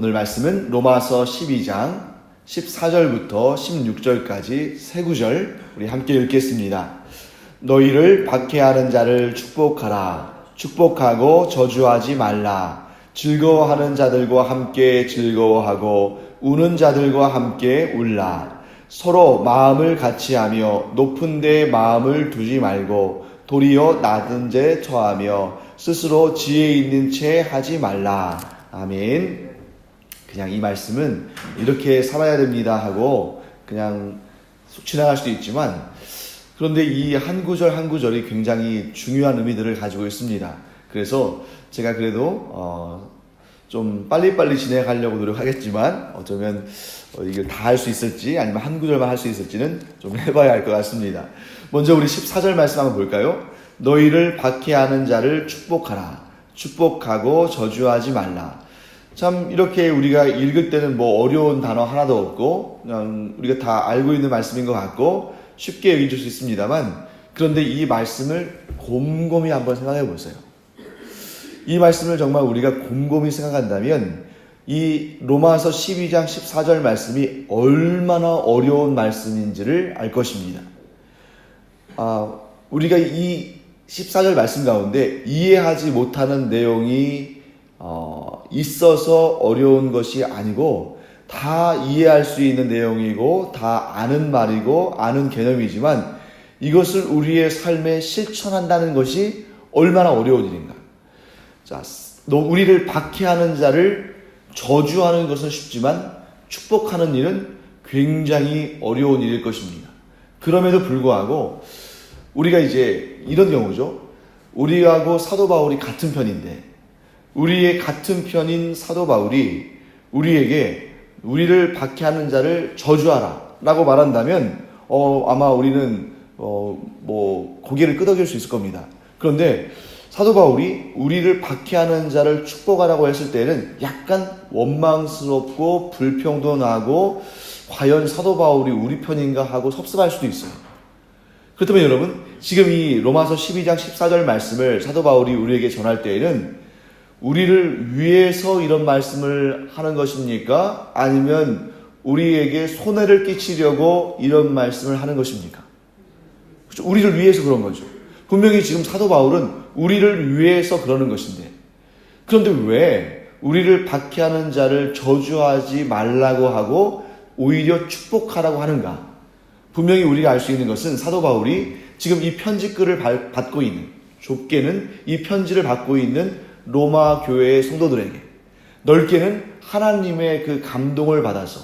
오늘 말씀은 로마서 12장 14절부터 16절까지 세 구절 우리 함께 읽겠습니다. 너희를 박해하는 자를 축복하라. 축복하고 저주하지 말라. 즐거워하는 자들과 함께 즐거워하고 우는 자들과 함께 울라. 서로 마음을 같이 하며 높은 데 마음을 두지 말고 도리어 낮은 데 처하며 스스로 지혜 있는 채 하지 말라. 아멘. 그냥 이 말씀은 이렇게 살아야 됩니다 하고 그냥 속 지나갈 수도 있지만 그런데 이 한 구절 한 구절이 굉장히 중요한 의미들을 가지고 있습니다. 그래서 제가 그래도 어, 좀 빨리빨리 진행하려고 노력하겠지만 어쩌면 어, 이걸 다 할 수 있을지 아니면 한 구절만 할 수 있을지는 좀 해봐야 할 것 같습니다. 먼저 우리 14절 말씀 한번 볼까요? 너희를 박해하는 자를 축복하라. 축복하고 저주하지 말라. 참 이렇게 우리가 읽을 때는 뭐 어려운 단어 하나도 없고 그냥 우리가 다 알고 있는 말씀인 것 같고 쉽게 읽을 수 있습니다만 그런데 이 말씀을 곰곰이 한번 생각해 보세요. 이 말씀을 정말 우리가 곰곰이 생각한다면 이 로마서 12장 14절 말씀이 얼마나 어려운 말씀인지를 알 것입니다. 아, 우리가 이 14절 말씀 가운데 이해하지 못하는 내용이 어, 있어서 어려운 것이 아니고 다 이해할 수 있는 내용이고 다 아는 말이고 아는 개념이지만 이것을 우리의 삶에 실천한다는 것이 얼마나 어려운 일인가. 자, 우리를 박해하는 자를 저주하는 것은 쉽지만 축복하는 일은 굉장히 어려운 일일 것입니다. 그럼에도 불구하고 우리가 이제 이런 경우죠. 우리하고 사도 바울이 같은 편인데 우리의 같은 편인 사도 바울이 우리에게 우리를 박해하는 자를 저주하라 라고 말한다면 어, 아마 우리는 어, 뭐 고개를 끄덕일 수 있을 겁니다. 그런데 사도 바울이 우리를 박해하는 자를 축복하라고 했을 때는 약간 원망스럽고 불평도 나고 과연 사도 바울이 우리 편인가 하고 섭섭할 수도 있어요. 그렇다면 여러분, 지금 이 로마서 12장 14절 말씀을 사도 바울이 우리에게 전할 때에는 우리를 위해서 이런 말씀을 하는 것입니까? 아니면 우리에게 손해를 끼치려고 이런 말씀을 하는 것입니까? 그렇죠? 우리를 위해서 그런 거죠. 분명히 지금 사도 바울은 우리를 위해서 그러는 것인데 그런데 왜 우리를 박해하는 자를 저주하지 말라고 하고 오히려 축복하라고 하는가? 분명히 우리가 알 수 있는 것은 사도 바울이 지금 이 편지글을 받고 있는 좁게는 이 편지를 받고 있는 로마 교회의 성도들에게 넓게는 하나님의 그 감동을 받아서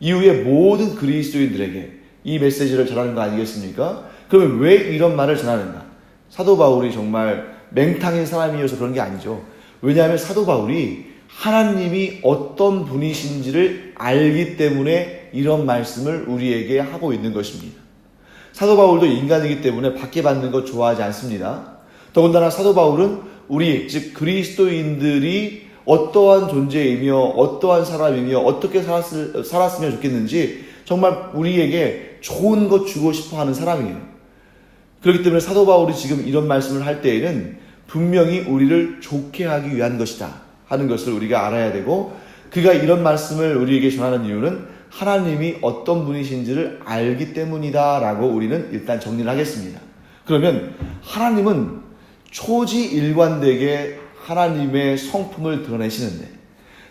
이후에 모든 그리스도인들에게 이 메시지를 전하는 거 아니겠습니까? 그러면 왜 이런 말을 전하는가? 사도 바울이 정말 맹탕인 사람이어서 그런 게 아니죠. 왜냐하면 사도 바울이 하나님이 어떤 분이신지를 알기 때문에 이런 말씀을 우리에게 하고 있는 것입니다. 사도 바울도 인간이기 때문에 받게 받는 것 좋아하지 않습니다. 더군다나 사도 바울은 우리 즉 그리스도인들이 어떠한 존재이며 어떠한 사람이며 어떻게 살았을, 살았으면 좋겠는지 정말 우리에게 좋은 것 주고 싶어 하는 사람이에요. 그렇기 때문에 사도 바울이 지금 이런 말씀을 할 때에는 분명히 우리를 좋게 하기 위한 것이다 하는 것을 우리가 알아야 되고 그가 이런 말씀을 우리에게 전하는 이유는 하나님이 어떤 분이신지를 알기 때문이다라고 우리는 일단 정리를 하겠습니다. 그러면 하나님은 초지일관되게 하나님의 성품을 드러내시는데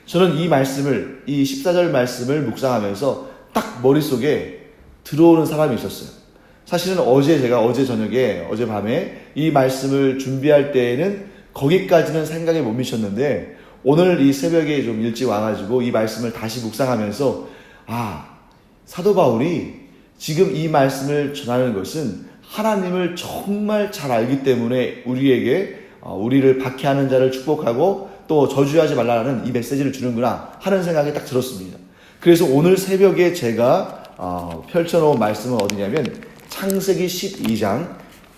저는 이 말씀을 이 14절 말씀을 묵상하면서 딱 머릿속에 들어오는 사람이 있었어요. 사실은 어제 제가 어제 저녁에 어제 밤에 이 말씀을 준비할 때에는 거기까지는 생각에 못 미쳤는데 오늘 이 새벽에 좀 일찍 와가지고 이 말씀을 다시 묵상하면서 아 사도 바울이 지금 이 말씀을 전하는 것은 하나님을 정말 잘 알기 때문에 우리에게 어, 우리를 박해하는 자를 축복하고 또 저주하지 말라는 이 메시지를 주는구나 하는 생각이 딱 들었습니다. 그래서 오늘 새벽에 제가 어, 펼쳐놓은 말씀은 어디냐면 창세기 12장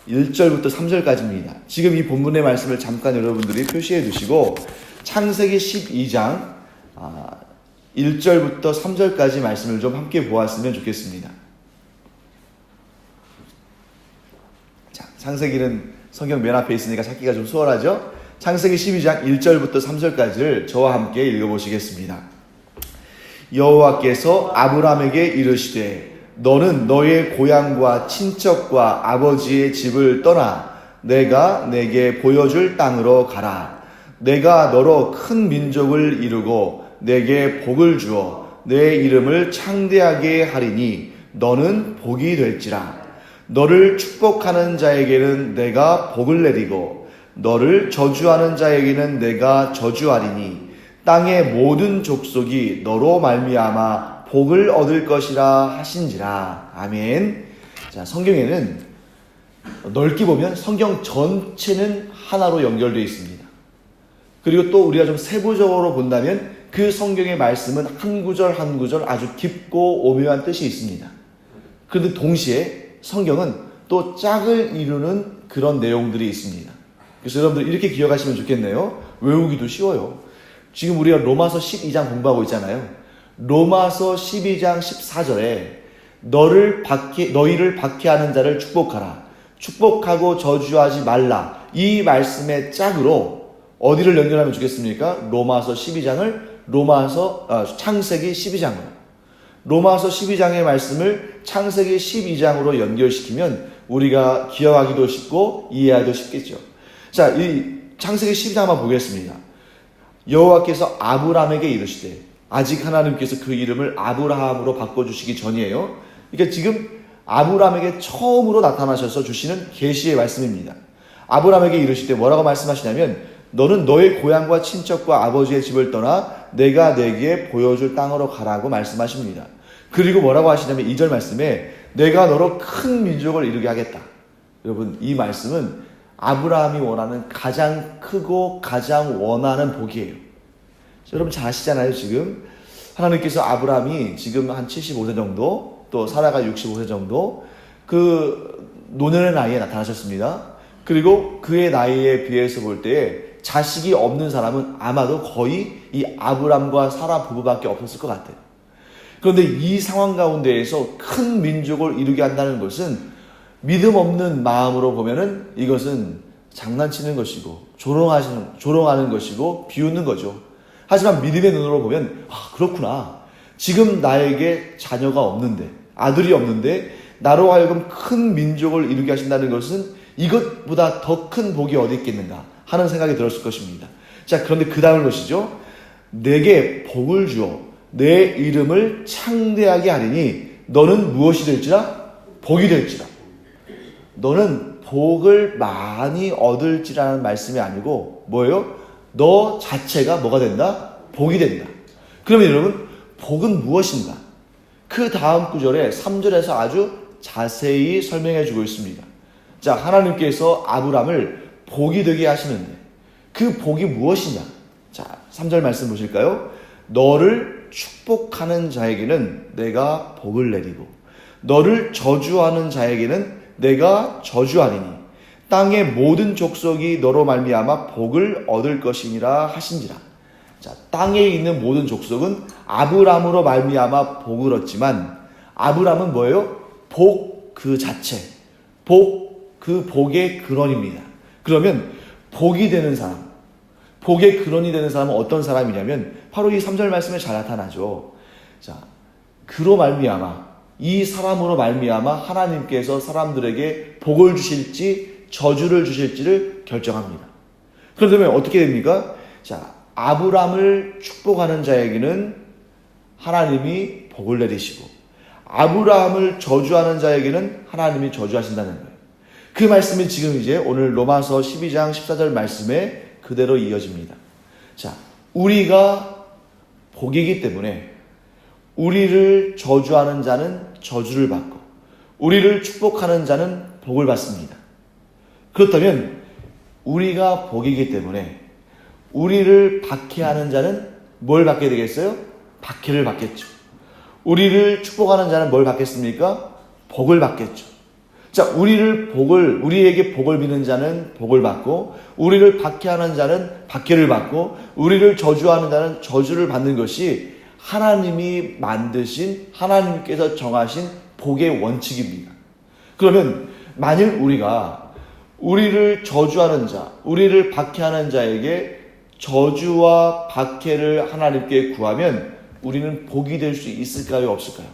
1절부터 3절까지입니다. 지금 이 본문의 말씀을 잠깐 여러분들이 표시해 두시고 창세기 12장 1절부터 아, 3절까지 말씀을 좀 함께 보았으면 좋겠습니다. 자, 창세기는 성경 맨 앞에 있으니까 찾기가 좀 수월하죠? 창세기 12장 1절부터 3절까지를 저와 함께 읽어보시겠습니다. 여호와께서 아브라함에게 이르시되 너는 너의 고향과 친척과 아버지의 집을 떠나 내가 내게 보여줄 땅으로 가라. 내가 너로 큰 민족을 이루고 내게 복을 주어 내 이름을 창대하게 하리니 너는 복이 될지라. 너를 축복하는 자에게는 내가 복을 내리고 너를 저주하는 자에게는 내가 저주하리니 땅의 모든 족속이 너로 말미암아 복을 얻을 것이라 하신지라. 아멘. 자, 성경에는 넓게 보면 성경 전체는 하나로 연결되어 있습니다. 그리고 또 우리가 좀 세부적으로 본다면 그 성경의 말씀은 한 구절 한 구절 아주 깊고 오묘한 뜻이 있습니다. 그런데 동시에 성경은 또 짝을 이루는 그런 내용들이 있습니다. 그래서 여러분들 이렇게 기억하시면 좋겠네요. 외우기도 쉬워요. 지금 우리가 로마서 12장 공부하고 있잖아요. 로마서 12장 14절에 너를 박해, 너희를 박해하는 자를 축복하라. 축복하고 저주하지 말라. 이 말씀의 짝으로 어디를 연결하면 좋겠습니까? 로마서 12장을 로마서 아, 창세기 12장으로. 로마서 12장의 말씀을 창세기 12장으로 연결시키면 우리가 기억하기도 쉽고 이해하기도 쉽겠죠. 자, 이 창세기 12장 한번 보겠습니다. 여호와께서 아브라함에게 이르시되 아직 하나님께서 그 이름을 아브라함으로 바꿔주시기 전이에요. 그러니까 지금 아브라함에게 처음으로 나타나셔서 주시는 계시의 말씀입니다. 아브라함에게 이르시되 뭐라고 말씀하시냐면 너는 너의 고향과 친척과 아버지의 집을 떠나 내가 내게 보여줄 땅으로 가라고 말씀하십니다. 그리고 뭐라고 하시냐면 2절 말씀에 내가 너로 큰 민족을 이루게 하겠다. 여러분 이 말씀은 아브라함이 원하는 가장 크고 가장 원하는 복이에요. 여러분 잘 아시잖아요, 지금. 하나님께서 아브라함이 지금 한 75세 정도, 또 사라가 65세 정도, 그 노년의 나이에 나타나셨습니다. 그리고 그의 나이에 비해서 볼 때 자식이 없는 사람은 아마도 거의 이 아브람과 사라 부부밖에 없었을 것 같아요. 그런데 이 상황 가운데에서 큰 민족을 이루게 한다는 것은 믿음 없는 마음으로 보면은 이것은 장난치는 것이고 조롱하시는 조롱하는 것이고 비웃는 거죠. 하지만 믿음의 눈으로 보면 아 그렇구나. 지금 나에게 자녀가 없는데 아들이 없는데 나로 하여금 큰 민족을 이루게 하신다는 것은 이것보다 더 큰 복이 어디 있겠는가 하는 생각이 들었을 것입니다. 자 그런데 그 다음을 보시죠. 내게 복을 주어 내 이름을 창대하게 하리니 너는 무엇이 될지라 복이 될지라. 너는 복을 많이 얻을지라는 말씀이 아니고 뭐예요? 너 자체가 뭐가 된다? 복이 된다. 그러면 여러분 복은 무엇인가? 그 다음 구절에 3절에서 아주 자세히 설명해 주고 있습니다. 자, 하나님께서 아브람을 복이 되게 하시는데 그 복이 무엇이냐? 자, 3절 말씀 보실까요? 너를 축복하는 자에게는 내가 복을 내리고 너를 저주하는 자에게는 내가 저주하리니 땅의 모든 족속이 너로 말미암아 복을 얻을 것이니라 하신지라. 자, 땅에 있는 모든 족속은 아브람으로 말미암아 복을 얻지만 아브람은 뭐예요? 복 그 자체. 복 그 복의 근원입니다. 그러면 복이 되는 사람, 복의 근원이 되는 사람은 어떤 사람이냐면 바로 이 3절 말씀에 잘 나타나죠. 자, 그로 말미암아 이 사람으로 말미암아 하나님께서 사람들에게 복을 주실지 저주를 주실지를 결정합니다. 그러면 어떻게 됩니까? 자, 아브람을 축복하는 자에게는 하나님이 복을 내리시고 아브라함을 저주하는 자에게는 하나님이 저주하신다는 거예요. 그 말씀이 지금 이제 오늘 로마서 12장 14절 말씀에 그대로 이어집니다. 자, 우리가 복이기 때문에 우리를 저주하는 자는 저주를 받고 우리를 축복하는 자는 복을 받습니다. 그렇다면 우리가 복이기 때문에 우리를 박해하는 자는 뭘 받게 되겠어요? 박해를 받겠죠. 우리를 축복하는 자는 뭘 받겠습니까? 복을 받겠죠. 자, 우리를 복을, 우리에게 복을 비는 자는 복을 받고, 우리를 박해하는 자는 박해를 받고, 우리를 저주하는 자는 저주를 받는 것이 하나님이 만드신, 하나님께서 정하신 복의 원칙입니다. 그러면, 만일 우리가 우리를 저주하는 자, 우리를 박해하는 자에게 저주와 박해를 하나님께 구하면 우리는 복이 될 수 있을까요? 없을까요?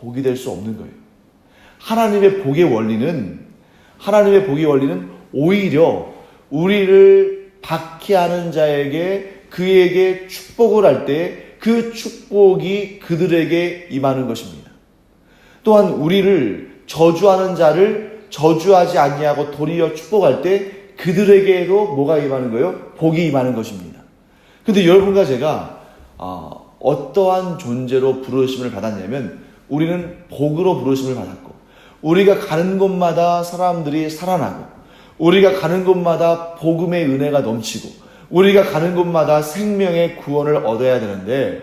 복이 될 수 없는 거예요. 하나님의 복의 원리는 하나님의 복의 원리는 오히려 우리를 박해하는 자에게 그에게 축복을 할 때 그 축복이 그들에게 임하는 것입니다. 또한 우리를 저주하는 자를 저주하지 아니하고 도리어 축복할 때 그들에게도 뭐가 임하는 거예요? 복이 임하는 것입니다. 근데 여러분과 제가 어, 어떠한 존재로 부르심을 받았냐면 우리는 복으로 부르심을 받았고 우리가 가는 곳마다 사람들이 살아나고 우리가 가는 곳마다 복음의 은혜가 넘치고 우리가 가는 곳마다 생명의 구원을 얻어야 되는데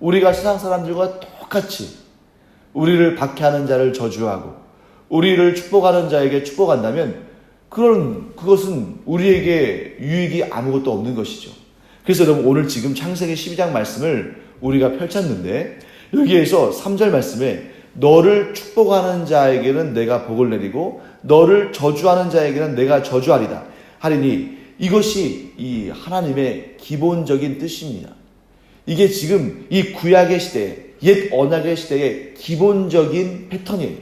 우리가 세상 사람들과 똑같이 우리를 박해하는 자를 저주하고 우리를 축복하는 자에게 축복한다면 그런 그것은 우리에게 유익이 아무것도 없는 것이죠. 그래서 여러분 오늘 지금 창세기 12장 말씀을 우리가 펼쳤는데 여기에서 3절 말씀에 너를 축복하는 자에게는 내가 복을 내리고 너를 저주하는 자에게는 내가 저주하리다 하리니 이것이 이 하나님의 기본적인 뜻입니다. 이게 지금 이 구약의 시대에 옛 언약의 시대의 기본적인 패턴이에요.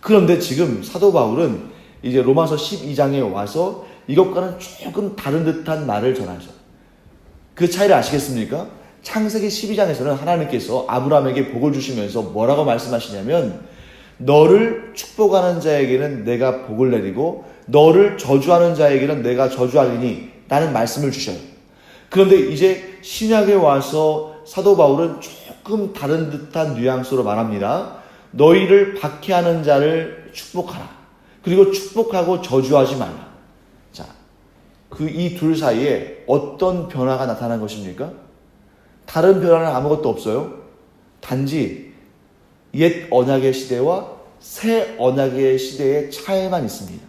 그런데 지금 사도 바울은 이제 로마서 12장에 와서 이것과는 조금 다른 듯한 말을 전하죠. 그 차이를 아시겠습니까? 창세기 12장에서는 하나님께서 아브라함에게 복을 주시면서 뭐라고 말씀하시냐면 너를 축복하는 자에게는 내가 복을 내리고 너를 저주하는 자에게는 내가 저주하리니 라는 말씀을 주셔요. 그런데 이제 신약에 와서 사도 바울은 조금 다른 듯한 뉘앙스로 말합니다. 너희를 박해하는 자를 축복하라. 그리고 축복하고 저주하지 말라. 자, 그 이 둘 사이에 어떤 변화가 나타난 것입니까? 다른 변화는 아무것도 없어요. 단지 옛 언약의 시대와 새 언약의 시대의 차이만 있습니다.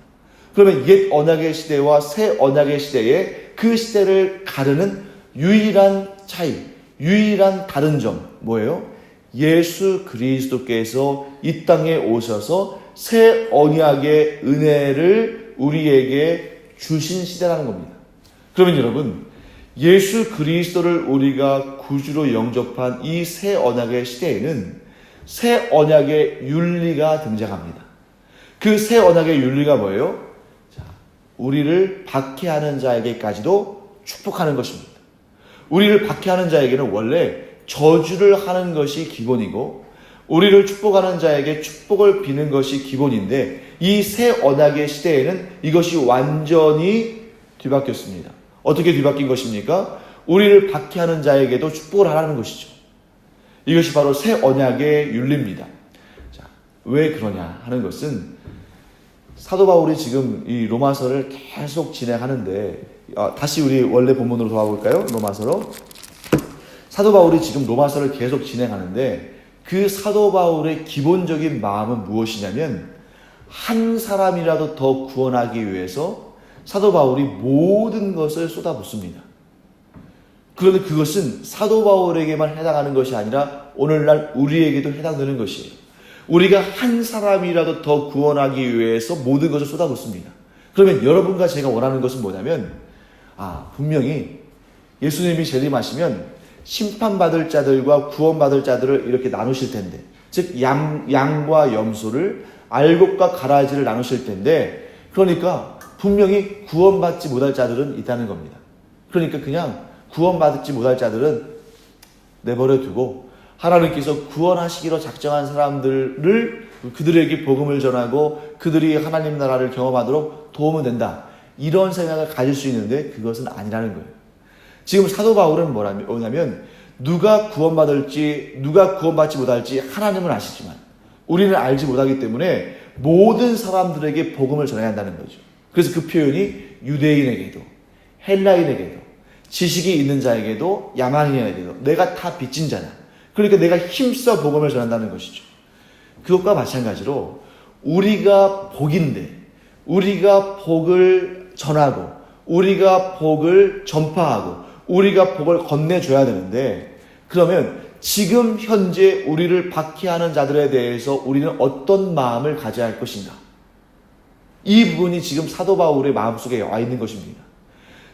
그러면 옛 언약의 시대와 새 언약의 시대에 그 시대를 가르는 유일한 차이, 유일한 다른 점 뭐예요? 예수 그리스도께서 이 땅에 오셔서 새 언약의 은혜를 우리에게 주신 시대라는 겁니다. 그러면 여러분, 예수 그리스도를 우리가 구주로 영접한 이 새 언약의 시대에는 새 언약의 윤리가 등장합니다. 그 새 언약의 윤리가 뭐예요? 우리를 박해하는 자에게까지도 축복하는 것입니다. 우리를 박해하는 자에게는 원래 저주를 하는 것이 기본이고 우리를 축복하는 자에게 축복을 비는 것이 기본인데 이 새 언약의 시대에는 이것이 완전히 뒤바뀌었습니다. 어떻게 뒤바뀐 것입니까? 우리를 박해하는 자에게도 축복을 하라는 것이죠. 이것이 바로 새 언약의 윤리입니다. 자, 왜 그러냐 하는 것은 사도 바울이 지금 이 로마서를 계속 진행하는데 어, 다시 우리 원래 본문으로 돌아볼까요? 로마서로 사도 바울이 지금 로마서를 계속 진행하는데 그 사도 바울의 기본적인 마음은 무엇이냐면 한 사람이라도 더 구원하기 위해서 사도 바울이 모든 것을 쏟아붓습니다. 그런데 그것은 사도 바울에게만 해당하는 것이 아니라 오늘날 우리에게도 해당되는 것이에요. 우리가 한 사람이라도 더 구원하기 위해서 모든 것을 쏟아붓습니다. 그러면 여러분과 제가 원하는 것은 뭐냐면, 아, 분명히 예수님이 재림하시면 심판받을 자들과 구원받을 자들을 이렇게 나누실 텐데, 즉, 양, 양과 염소를 알곡과 가라지를 나누실 텐데, 그러니까 분명히 구원받지 못할 자들은 있다는 겁니다. 그러니까 그냥 구원받지 못할 자들은 내버려 두고 하나님께서 구원하시기로 작정한 사람들을 그들에게 복음을 전하고 그들이 하나님 나라를 경험하도록 도움은 된다. 이런 생각을 가질 수 있는데 그것은 아니라는 거예요. 지금 사도 바울은 뭐냐면 누가 구원받을지 누가 구원받지 못할지 하나님은 아시지만 우리는 알지 못하기 때문에 모든 사람들에게 복음을 전해야 한다는 거죠. 그래서 그 표현이 유대인에게도 헬라인에게도 지식이 있는 자에게도 야만인에게도 내가 다 빚진 자냐. 그러니까 내가 힘써 복음을 전한다는 것이죠. 그것과 마찬가지로 우리가 복인데 우리가 복을 전하고 우리가 복을 전파하고 우리가 복을 건네줘야 되는데 그러면 지금 현재 우리를 박해하는 자들에 대해서 우리는 어떤 마음을 가져야 할 것인가? 이 부분이 지금 사도 바울의 마음속에 와 있는 것입니다.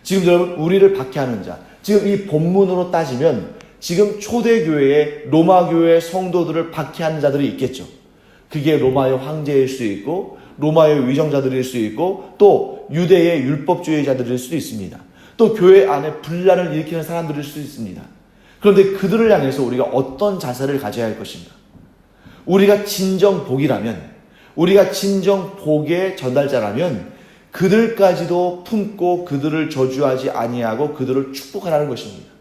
지금 여러분 우리를 박해하는 자, 지금 이 본문으로 따지면 지금 초대교회의 로마교회 성도들을 박해하는 자들이 있겠죠. 그게 로마의 황제일 수 있고 로마의 위정자들일 수 있고 또 유대의 율법주의자들일 수도 있습니다. 또 교회 안에 분란을 일으키는 사람들일 수도 있습니다. 그런데 그들을 향해서 우리가 어떤 자세를 가져야 할 것인가? 우리가 진정 복이라면, 우리가 진정 복의 전달자라면 그들까지도 품고 그들을 저주하지 아니하고 그들을 축복하라는 것입니다.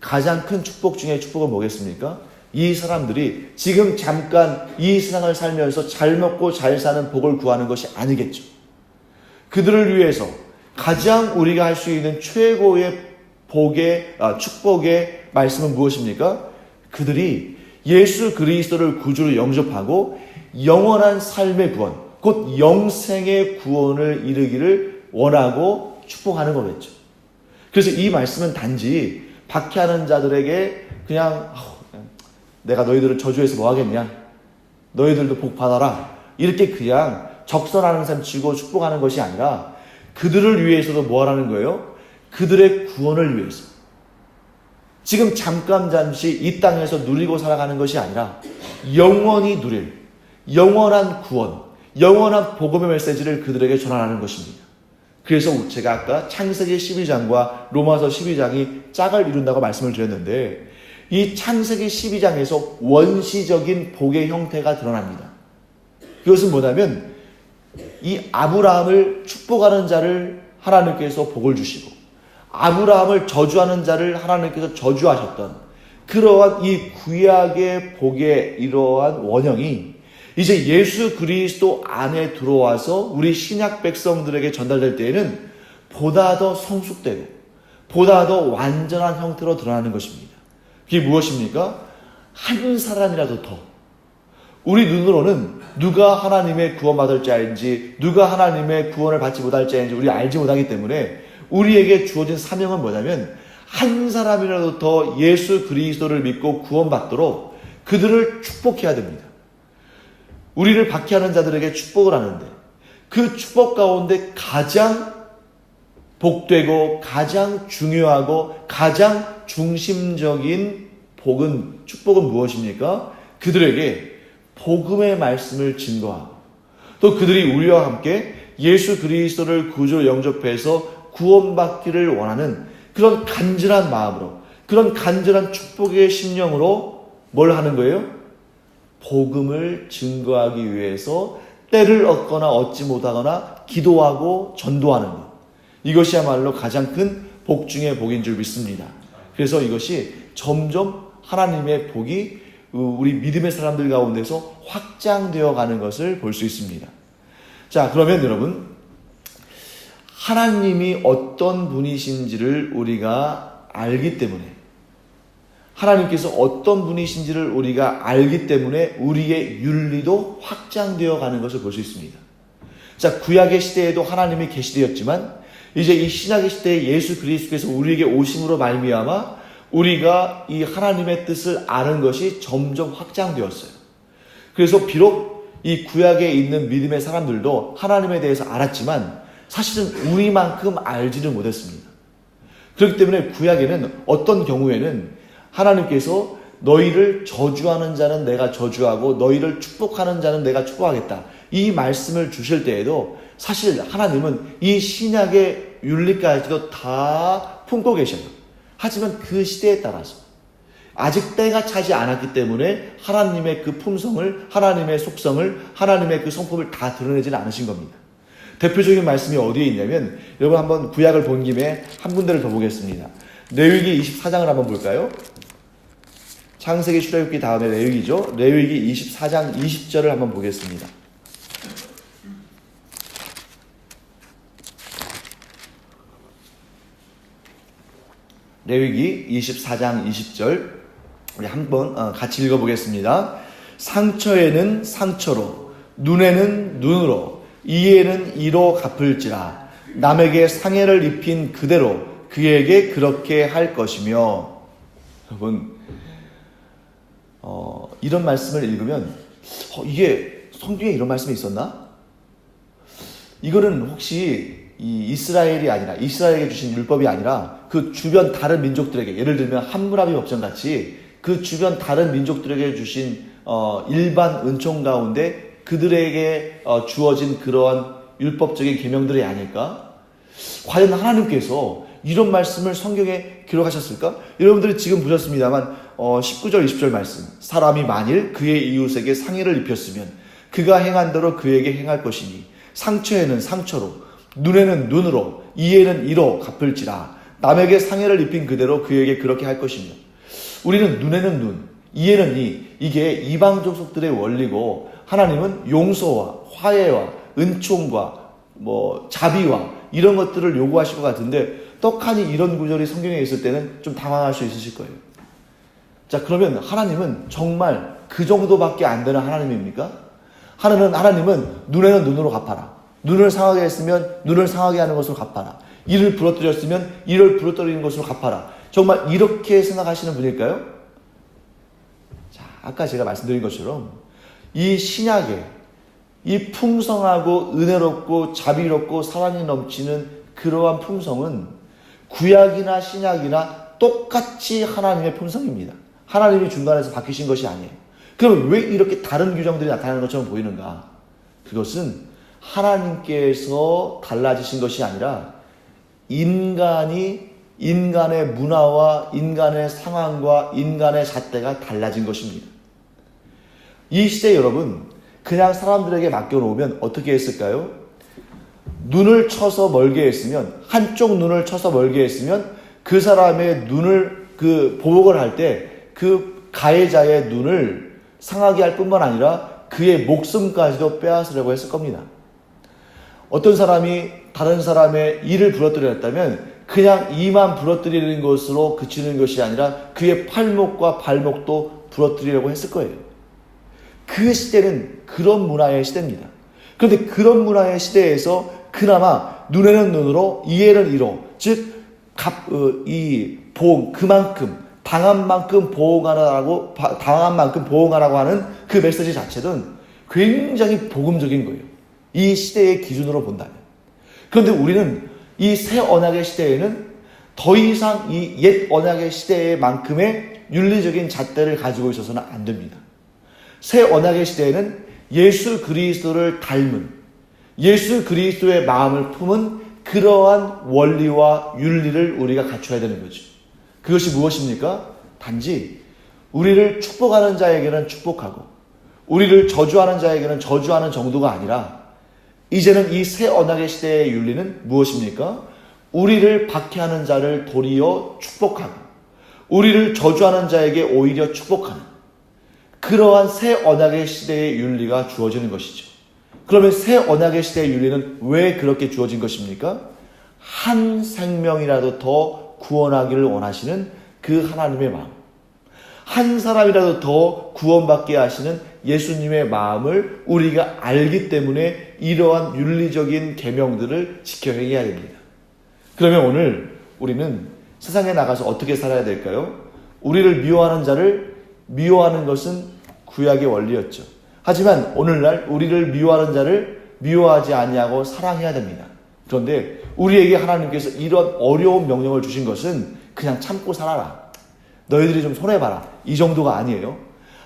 가장 큰 축복 중에 축복은 뭐겠습니까? 이 사람들이 지금 잠깐 이 세상을 살면서 잘 먹고 잘 사는 복을 구하는 것이 아니겠죠. 그들을 위해서 가장 우리가 할 수 있는 최고의 복의 아, 축복의 말씀은 무엇입니까? 그들이 예수 그리스도를 구주로 영접하고 영원한 삶의 구원, 곧 영생의 구원을 이루기를 원하고 축복하는 거겠죠. 그래서 이 말씀은 단지 박해하는 자들에게 그냥 내가 너희들을 저주해서 뭐 하겠냐? 너희들도 복 받아라. 이렇게 그냥 적선하는 셈 치고 축복하는 것이 아니라 그들을 위해서도 뭐 하라는 거예요? 그들의 구원을 위해서. 지금 잠깐 잠시 이 땅에서 누리고 살아가는 것이 아니라 영원히 누릴 영원한 구원, 영원한 복음의 메시지를 그들에게 전하라는 것입니다. 그래서 제가 아까 창세기 12장과 로마서 12장이 짝을 이룬다고 말씀을 드렸는데 이 창세기 12장에서 원시적인 복의 형태가 드러납니다. 그것은 뭐냐면 이 아브라함을 축복하는 자를 하나님께서 복을 주시고 아브라함을 저주하는 자를 하나님께서 저주하셨던 그러한 이 구약의 복의 이러한 원형이 이제 예수 그리스도 안에 들어와서 우리 신약 백성들에게 전달될 때에는 보다 더 성숙되고 보다 더 완전한 형태로 드러나는 것입니다. 그게 무엇입니까? 한 사람이라도 더. 우리 눈으로는 누가 하나님의 구원받을 자인지, 누가 하나님의 구원을 받지 못할 자인지 우리 알지 못하기 때문에 우리에게 주어진 사명은 뭐냐면 한 사람이라도 더 예수 그리스도를 믿고 구원받도록 그들을 축복해야 됩니다. 우리를 박해하는 자들에게 축복을 하는데 그 축복 가운데 가장 복되고 가장 중요하고 가장 중심적인 복은 축복은 무엇입니까? 그들에게 복음의 말씀을 증거하고 또 그들이 우리와 함께 예수 그리스도를 구조 영접해서 구원받기를 원하는 그런 간절한 마음으로 그런 간절한 축복의 심령으로 뭘 하는 거예요? 복음을 증거하기 위해서 때를 얻거나 얻지 못하거나 기도하고 전도하는 것. 이것이야말로 가장 큰 복 중의 복인 줄 믿습니다. 그래서 이것이 점점 하나님의 복이 우리 믿음의 사람들 가운데서 확장되어 가는 것을 볼 수 있습니다. 자, 그러면 여러분, 하나님이 어떤 분이신지를 우리가 알기 때문에, 하나님께서 어떤 분이신지를 우리가 알기 때문에 우리의 윤리도 확장되어 가는 것을 볼 수 있습니다. 자, 구약의 시대에도 하나님이 계시되었지만, 이제 이 신약의 시대에 예수 그리스도께서 우리에게 오심으로 말미암아 우리가 이 하나님의 뜻을 아는 것이 점점 확장되었어요. 그래서 비록 이 구약에 있는 믿음의 사람들도 하나님에 대해서 알았지만 사실은 우리만큼 알지를 못했습니다. 그렇기 때문에 구약에는 어떤 경우에는 하나님께서 너희를 저주하는 자는 내가 저주하고 너희를 축복하는 자는 내가 축복하겠다. 이 말씀을 주실 때에도 사실 하나님은 이 신약의 윤리까지도 다 품고 계셔요. 하지만 그 시대에 따라서 아직 때가 차지 않았기 때문에 하나님의 그 품성을, 하나님의 속성을, 하나님의 그 성품을 다 드러내지는 않으신 겁니다. 대표적인 말씀이 어디에 있냐면 여러분 한번 구약을 본 김에 한 군데를 더 보겠습니다. 레위기 24장을 한번 볼까요? 창세기 출애굽기 다음에 레위기죠. 레위기 24장 20절을 한번 보겠습니다. 레위기 24장 20절 우리 한번 어, 같이 읽어보겠습니다. 상처에는 상처로 눈에는 눈으로 이에는 이로 갚을지라 남에게 상해를 입힌 그대로 그에게 그렇게 할 것이며 여러분 어, 이런 말씀을 읽으면 어, 이게 성경에 이런 말씀이 있었나? 이거는 혹시 이 이스라엘이 아니라 이스라엘에게 주신 율법이 아니라 그 주변 다른 민족들에게 예를 들면 함무라비 법정 같이 그 주변 다른 민족들에게 주신 어, 일반 은총 가운데 그들에게 어, 주어진 그러한 율법적인 계명들이 아닐까? 과연 하나님께서 이런 말씀을 성경에 기록하셨을까? 여러분들이 지금 보셨습니다만 어, 19절 20절 말씀. 사람이 만일 그의 이웃에게 상해를 입혔으면 그가 행한 대로 그에게 행할 것이니 상처에는 상처로 눈에는 눈으로 이에는 이로 갚을지라. 남에게 상해를 입힌 그대로 그에게 그렇게 할 것이며 우리는 눈에는 눈 이에는 이. 이게 이방 족 속들의 원리고 하나님은 용서와 화해와 은총과 뭐 자비와 이런 것들을 요구하실 것 같은데 떡하니 이런 구절이 성경에 있을 때는 좀 당황할 수 있으실 거예요. 자 그러면 하나님은 정말 그 정도밖에 안 되는 하나님입니까? 하나님은 하나님은 눈에는 눈으로 갚아라. 눈을 상하게 했으면 눈을 상하게 하는 것으로 갚아라. 이를 부러뜨렸으면 이를 부러뜨리는 것으로 갚아라. 정말 이렇게 생각하시는 분일까요? 자, 아까 제가 말씀드린 것처럼 이 신약에 이 풍성하고 은혜롭고 자비롭고 사랑이 넘치는 그러한 풍성은 구약이나 신약이나 똑같이 하나님의 풍성입니다. 하나님이 중간에서 바뀌신 것이 아니에요. 그럼 왜 이렇게 다른 규정들이 나타나는 것처럼 보이는가? 그것은 하나님께서 달라지신 것이 아니라 인간이 인간의 문화와 인간의 상황과 인간의 잣대가 달라진 것입니다. 이 시대 여러분, 그냥 사람들에게 맡겨놓으면 어떻게 했을까요? 눈을 쳐서 멀게 했으면, 한쪽 눈을 쳐서 멀게 했으면 그 사람의 눈을 그 보복을 할 때 그 가해자의 눈을 상하게 할 뿐만 아니라 그의 목숨까지도 빼앗으려고 했을 겁니다. 어떤 사람이 다른 사람의 일을 부러뜨렸다면 그냥 이만 부러뜨리는 것으로 그치는 것이 아니라 그의 팔목과 발목도 부러뜨리려고 했을 거예요. 그 시대는 그런 문화의 시대입니다. 그런데 그런 문화의 시대에서 그나마 눈에는 눈으로 이해는 이로 즉 값, 어, 이 보험 그만큼 당한 만큼 보호하라고 당한 만큼 보호하라고 하는 그 메시지 자체는 굉장히 복음적인 거예요. 이 시대의 기준으로 본다면. 그런데 우리는 이 새 언약의 시대에는 더 이상 이 옛 언약의 시대만큼의 윤리적인 잣대를 가지고 있어서는 안 됩니다. 새 언약의 시대에는 예수 그리스도를 닮은 예수 그리스도의 마음을 품은 그러한 원리와 윤리를 우리가 갖춰야 되는 거죠. 그것이 무엇입니까? 단지 우리를 축복하는 자에게는 축복하고 우리를 저주하는 자에게는 저주하는 정도가 아니라 이제는 이 새 언약의 시대의 윤리는 무엇입니까? 우리를 박해하는 자를 도리어 축복하고 우리를 저주하는 자에게 오히려 축복하는 그러한 새 언약의 시대의 윤리가 주어지는 것이죠. 그러면 새 언약의 시대의 윤리는 왜 그렇게 주어진 것입니까? 한 생명이라도 더 구원하기를 원하시는 그 하나님의 마음. 한 사람이라도 더 구원받게 하시는 예수님의 마음을 우리가 알기 때문에 이러한 윤리적인 계명들을 지켜 행해야 됩니다. 그러면 오늘 우리는 세상에 나가서 어떻게 살아야 될까요? 우리를 미워하는 자를 미워하는 것은 구약의 원리였죠. 하지만 오늘날 우리를 미워하는 자를 미워하지 아니하고 사랑해야 됩니다. 그런데 우리에게 하나님께서 이런 어려운 명령을 주신 것은 그냥 참고 살아라. 너희들이 좀 손해봐라. 이 정도가 아니에요.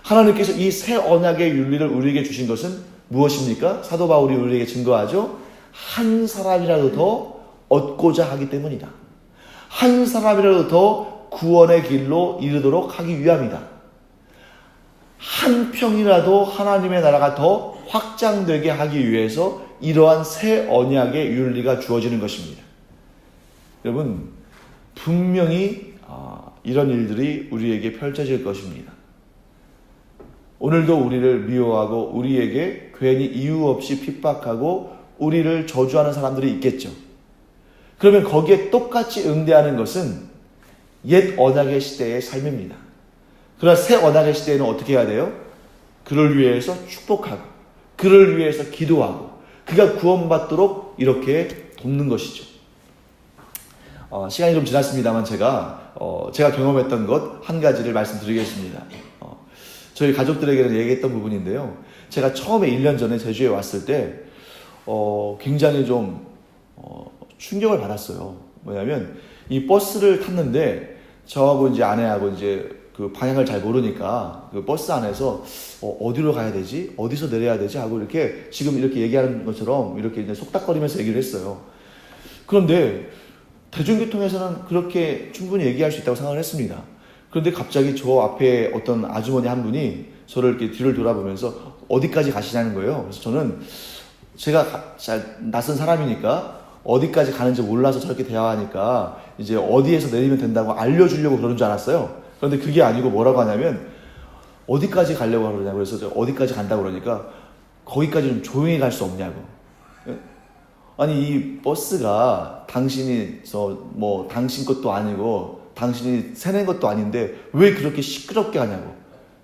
하나님께서 이 새 언약의 윤리를 우리에게 주신 것은 무엇입니까? 사도 바울이 우리에게 증거하죠. 한 사람이라도 더 얻고자 하기 때문이다. 한 사람이라도 더 구원의 길로 이르도록 하기 위함이다. 한 평이라도 하나님의 나라가 더 확장되게 하기 위해서 이러한 새 언약의 윤리가 주어지는 것입니다. 여러분, 분명히 아, 이런 일들이 우리에게 펼쳐질 것입니다. 오늘도 우리를 미워하고 우리에게 괜히 이유 없이 핍박하고 우리를 저주하는 사람들이 있겠죠. 그러면 거기에 똑같이 응대하는 것은 옛 언약의 시대의 삶입니다. 그러나 새 언약의 시대에는 어떻게 해야 돼요? 그를 위해서 축복하고, 그를 위해서 기도하고, 그가 구원받도록 이렇게 돕는 것이죠. 어, 시간이 좀 지났습니다만 제가 어, 제가 경험했던 것 한 가지를 말씀드리겠습니다. 어, 저희 가족들에게는 얘기했던 부분인데요. 제가 처음에 1년 전에 제주에 왔을 때 어, 굉장히 좀 어, 충격을 받았어요. 뭐냐면 이 버스를 탔는데 저하고 이제 아내하고 이제 그 방향을 잘 모르니까 그 버스 안에서 어, 디로 가야 되지? 어디서 내려야 되지? 하고 이렇게 지금 이렇게 얘기하는 것처럼 이렇게 이제 속닥거리면서 얘기를 했어요. 그런데 대중교통에서는 그렇게 충분히 얘기할 수 있다고 생각을 했습니다. 그런데 갑자기 저 앞에 어떤 아주머니 한 분이 저를 이렇게 뒤를 돌아보면서 어디까지 가시냐는 거예요. 그래서 저는 제가 가- 잘 낯선 사람이니까 어디까지 가는지 몰라서 저렇게 대화하니까 이제 어디에서 내리면 된다고 알려주려고 그러는 줄 알았어요. 그런데 그게 아니고 뭐라고 하냐면 어디까지 가려고 그러냐고 그래서 어디까지 간다고 그러니까 거기까지 좀 조용히 갈 수 없냐고. 예? 아니 이 버스가 당신이 저 뭐 당신 것도 아니고 당신이 세낸 것도 아닌데 왜 그렇게 시끄럽게 하냐고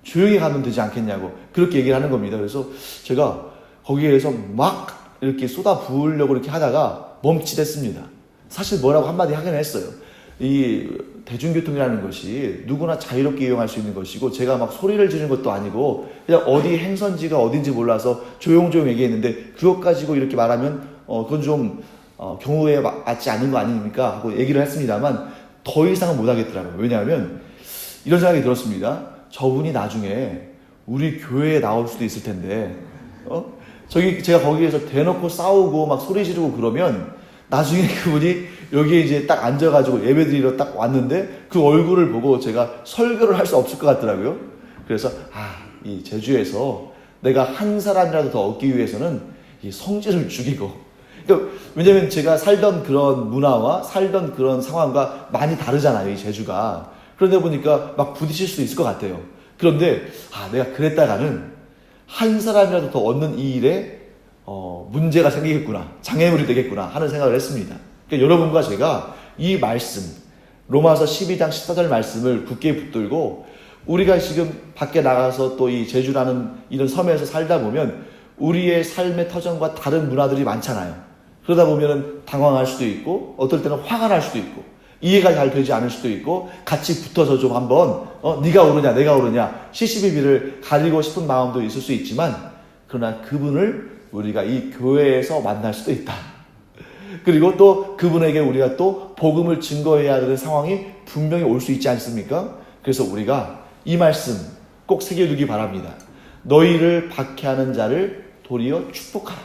조용히 가면 되지 않겠냐고 그렇게 얘기를 하는 겁니다. 그래서 제가 거기에서 막 이렇게 쏟아 부으려고 이렇게 하다가 멈칫했습니다. 사실 뭐라고 한마디 하긴 했어요. 이 대중교통이라는 것이 누구나 자유롭게 이용할 수 있는 것이고 제가 막 소리를 지르는 것도 아니고 그냥 어디 행선지가 어딘지 몰라서 조용조용 얘기했는데 그것 가지고 이렇게 말하면 어 그건 좀 어, 경우에 마- 맞지 않는 거 아닙니까 하고 얘기를 했습니다만 더 이상은 못 하겠더라고요. 왜냐하면 이런 생각이 들었습니다. 저분이 나중에 우리 교회에 나올 수도 있을 텐데 어? 저기 제가 거기에서 대놓고 싸우고 막 소리 지르고 그러면 나중에 그분이 여기에 이제 딱 앉아가지고 예배드리러 딱 왔는데 그 얼굴을 보고 제가 설교를 할 수 없을 것 같더라고요. 그래서 아, 이 제주에서 내가 한 사람이라도 더 얻기 위해서는 이 성질을 죽이고 그러니까 왜냐면 제가 살던 그런 문화와 살던 그런 상황과 많이 다르잖아요, 이 제주가. 그러다 보니까 막 부딪힐 수도 있을 것 같아요. 그런데 아, 내가 그랬다가는 한 사람이라도 더 얻는 이 일에 어, 문제가 생기겠구나, 장애물이 되겠구나 하는 생각을 했습니다. 그러니까 여러분과 제가 이 말씀, 로마서 12장 14절 말씀을 굳게 붙들고 우리가 지금 밖에 나가서 또 이 제주라는 이런 섬에서 살다 보면 우리의 삶의 터전과 다른 문화들이 많잖아요. 그러다 보면 당황할 수도 있고 어떨 때는 화가 날 수도 있고 이해가 잘 되지 않을 수도 있고 같이 붙어서 좀 한번 어, 네가 오르냐 내가 오르냐 시시비비를 가리고 싶은 마음도 있을 수 있지만 그러나 그분을 우리가 이 교회에서 만날 수도 있다. 그리고 또 그분에게 우리가 또 복음을 증거해야 되는 상황이 분명히 올 수 있지 않습니까? 그래서 우리가 이 말씀 꼭 새겨두기 바랍니다. 너희를 박해하는 자를 도리어 축복하라.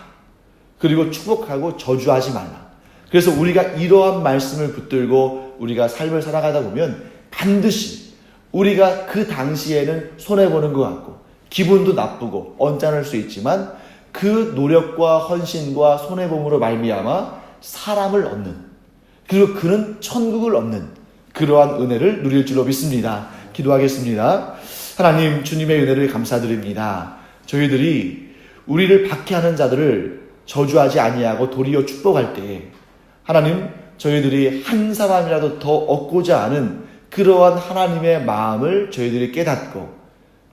그리고 축복하고 저주하지 말라. 그래서 우리가 이러한 말씀을 붙들고 우리가 삶을 살아가다 보면 반드시 우리가 그 당시에는 손해보는 것 같고 기분도 나쁘고 언짢을 수 있지만 그 노력과 헌신과 손해봄으로 말미암아 사람을 얻는 그리고 그는 천국을 얻는 그러한 은혜를 누릴 줄로 믿습니다. 기도하겠습니다. 하나님 주님의 은혜를 감사드립니다. 저희들이 우리를 박해하는 자들을 저주하지 아니하고 도리어 축복할 때에 하나님 저희들이 한 사람이라도 더 얻고자 하는 그러한 하나님의 마음을 저희들이 깨닫고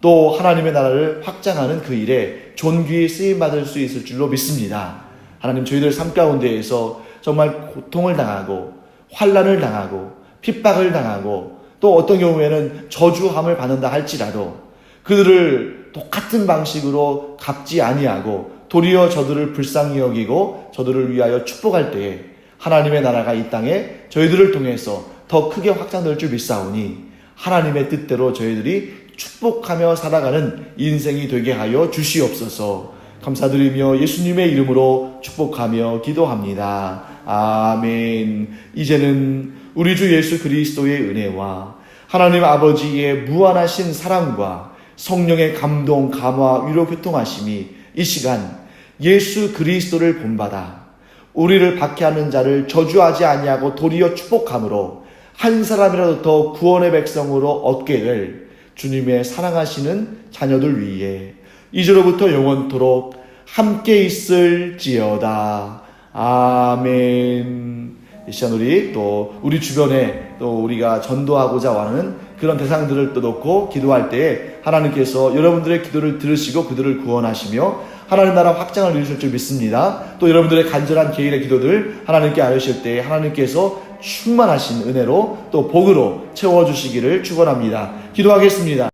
또 하나님의 나라를 확장하는 그 일에 존귀히 쓰임 받을 수 있을 줄로 믿습니다. 하나님 저희들 삶 가운데에서 정말 고통을 당하고 환란을 당하고 핍박을 당하고 또 어떤 경우에는 저주함을 받는다 할지라도 그들을 똑같은 방식으로 갚지 아니하고 도리어 저들을 불쌍히 여기고 저들을 위하여 축복할 때에 하나님의 나라가 이 땅에 저희들을 통해서 더 크게 확장될 줄 믿사오니 하나님의 뜻대로 저희들이 축복하며 살아가는 인생이 되게 하여 주시옵소서. 감사드리며 예수님의 이름으로 축복하며 기도합니다. 아멘. 이제는 우리 주 예수 그리스도의 은혜와 하나님 아버지의 무한하신 사랑과 성령의 감동, 감화, 위로 교통하심이 이 시간 예수 그리스도를 본받아 우리를 박해하는 자를 저주하지 아니하고 도리어 축복함으로 한 사람이라도 더 구원의 백성으로 얻게 될 주님의 사랑하시는 자녀들 위해 이제로부터 영원토록 함께 있을지어다. 아멘. 이 시간 우리 또 우리 주변에 또 우리가 전도하고자 하는 그런 대상들을 또 놓고 기도할 때에 하나님께서 여러분들의 기도를 들으시고 그들을 구원하시며 하나님 나라 확장을 이루실 줄 믿습니다. 또 여러분들의 간절한 개인의 기도들 하나님께 아뢰실 때 하나님께서 충만하신 은혜로 또 복으로 채워주시기를 축원합니다. 기도하겠습니다.